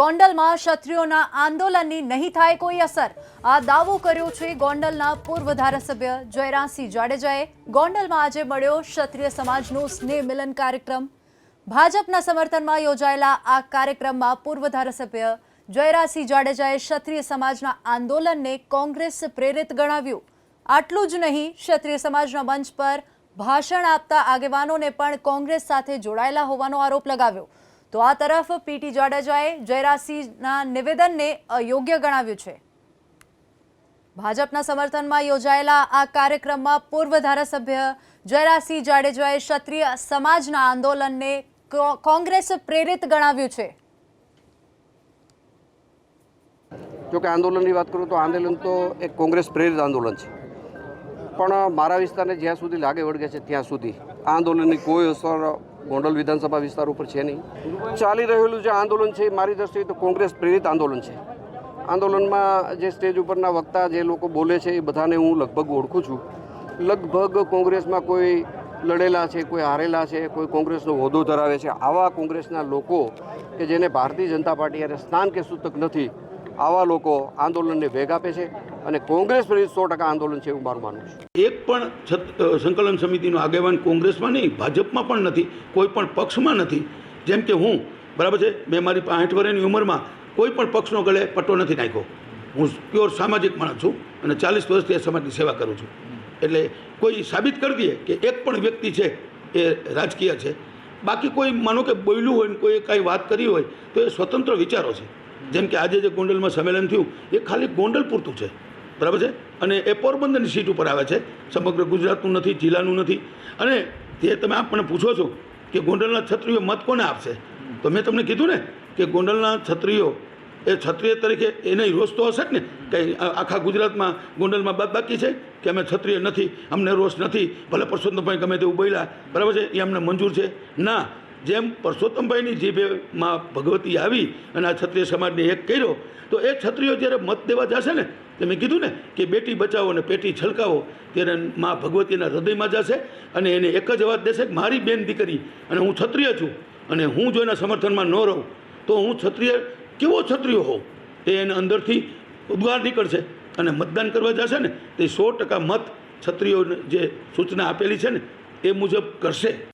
ગોંડલમાં ક્ષત્રિયોના આંદોલનની નહીં થાય કોઈ અસર. આ દાવો કર્યો છે ગોંડલના પૂર્વ ધારાસભ્ય જયરાજસિંહ જાડેજાએ. ગોંડલમાં આજે મળ્યો ક્ષત્રિય સમાજનો સ્નેહ મિલન કાર્યક્રમ. ભાજપના સમર્થનમાં યોજાયેલા આ કાર્યક્રમમાં પૂર્વ ધારાસભ્ય જયરાજસિંહ જાડેજાએ ક્ષત્રિય સમાજના આંદોલનને કોંગ્રેસ પ્રેરિત ગણાવ્યું. આટલું જ નહીં, ક્ષત્રિય સમાજના મંચ પર ભાષણ આપતા આગેવાનોને પણ કોંગ્રેસ સાથે જોડાયેલા હોવાનો આરોપ લગાવ્યો. તો આ તરફ પીટી જાડેજાએ જયરાજસિંહના નિવેદનને અયોગ્ય ગણાવ્યું છે. ભાજપના સમર્થનમાં યોજાયેલા આ કાર્યક્રમમાં પૂર્વ ધારાસભ્ય જયરાજસિંહ જાડેજાએ ક્ષત્રિય સમાજના આંદોલનને કોંગ્રેસ પ્રેરિત ગણાવ્યું છે. જો કે આંદોલનની વાત કરું તો આંદોલન તો એક કોંગ્રેસ પ્રેરિત આંદોલન છે. પણ મારા વિસ્તારને જ્યાં સુધી લાગે વળગે છે ત્યાં સુધી આ આંદોલનની કોઈ અસર ગોંડલ વિધાનસભા વિસ્તાર ઉપર છે નહીં. ચાલી રહેલું જે આંદોલન છે મારી દ્રષ્ટિએ તો કોંગ્રેસ પ્રેરિત આંદોલન છે. આંદોલનમાં જે સ્ટેજ ઉપરના વક્તા જે લોકો બોલે છે એ બધાને હું લગભગ ઓળખું છું. લગભગ કોંગ્રેસમાં કોઈ લડેલા છે, કોઈ હારેલા છે, કોઈ કોંગ્રેસનો હોદ્દો ધરાવે છે. આવા કોંગ્રેસના લોકો કે જેને ભારતીય જનતા પાર્ટી હારે સ્નાન કે સૂતક નથી આવા લોકો આંદોલનને વેગ આપે છે અને કોંગ્રેસ પ્રેરિત સો ટકા આંદોલન છે એવું મારું માનવું છે. એક પણ સંકલન સમિતિનો આગેવાન કોંગ્રેસમાં નહીં, ભાજપમાં પણ નથી, કોઈ પણ પક્ષમાં નથી. જેમ કે હું, બરાબર છે? મેં મારી આઠ વર્ષની ઉંમરમાં કોઈ પણ પક્ષનો ગળે પટ્ટો નથી નાખ્યો. હું પ્યોર સામાજિક માણસ છું અને ચાલીસ વર્ષથી આ સમાજની સેવા કરું છું. એટલે કોઈ સાબિત કરી દઈએ કે એક પણ વ્યક્તિ છે એ રાજકીય છે. બાકી કોઈ માનો કે બોલ્યું હોય ને કોઈ કાંઈ વાત કરી હોય તો એ સ્વતંત્ર વિચારો છે. જેમ કે આજે જે ગોંડલમાં સંમેલન થયું, એ ખાલી ગોંડલ પૂરતું છે. બરાબર છે? અને એ પોરબંદરની સીટ ઉપર આવે છે. સમગ્ર ગુજરાતનું નથી, જિલ્લાનું નથી. અને તે તમે આપ મને પૂછો છો કે ગોંડલના છત્રીઓ મત કોને આપશે? તો મેં તમને કીધું ને કે ગોંડલના છત્રીઓ એ ક્ષત્રિય તરીકે એને રોષ તો હશે જ ને? કંઈ આખા ગુજરાતમાં, ગોંડલમાં બાદ બાકી છે કે અમે ક્ષત્રિય નથી, અમને રોષ નથી? ભલે પરસોત્તમભાઈ ગમે તેવું બોલ્યા બરાબર છે? એ અમને મંજૂર છે. ના જેમ પરસોત્તમભાઈની જીભેમાં ભગવતી આવી અને આ ક્ષત્રિય સમાજને એક કર્યો, તો એ ક્ષત્રિયો જ્યારે મત દેવા જશે ને, તે મેં કીધું ને કે બેટી બચાવો અને પેટી છલકાવો, ત્યારે મા ભગવતીના હૃદયમાં જશે અને એને એક જ અવાજ દેશે કે મારી બેન દીકરી અને હું ક્ષત્રિય છું અને હું જો એના સમર્થનમાં ન રહું, તો હું ક્ષત્રિય, કેવો ક્ષત્રિય હોઉં? એ એને અંદરથી ઉદ્ગાર નીકળશે અને મતદાન કરવા જશે ને, તે સો ટકા મત ક્ષત્રિયોને જે સૂચના આપેલી છે ને, એ મુજબ કરશે.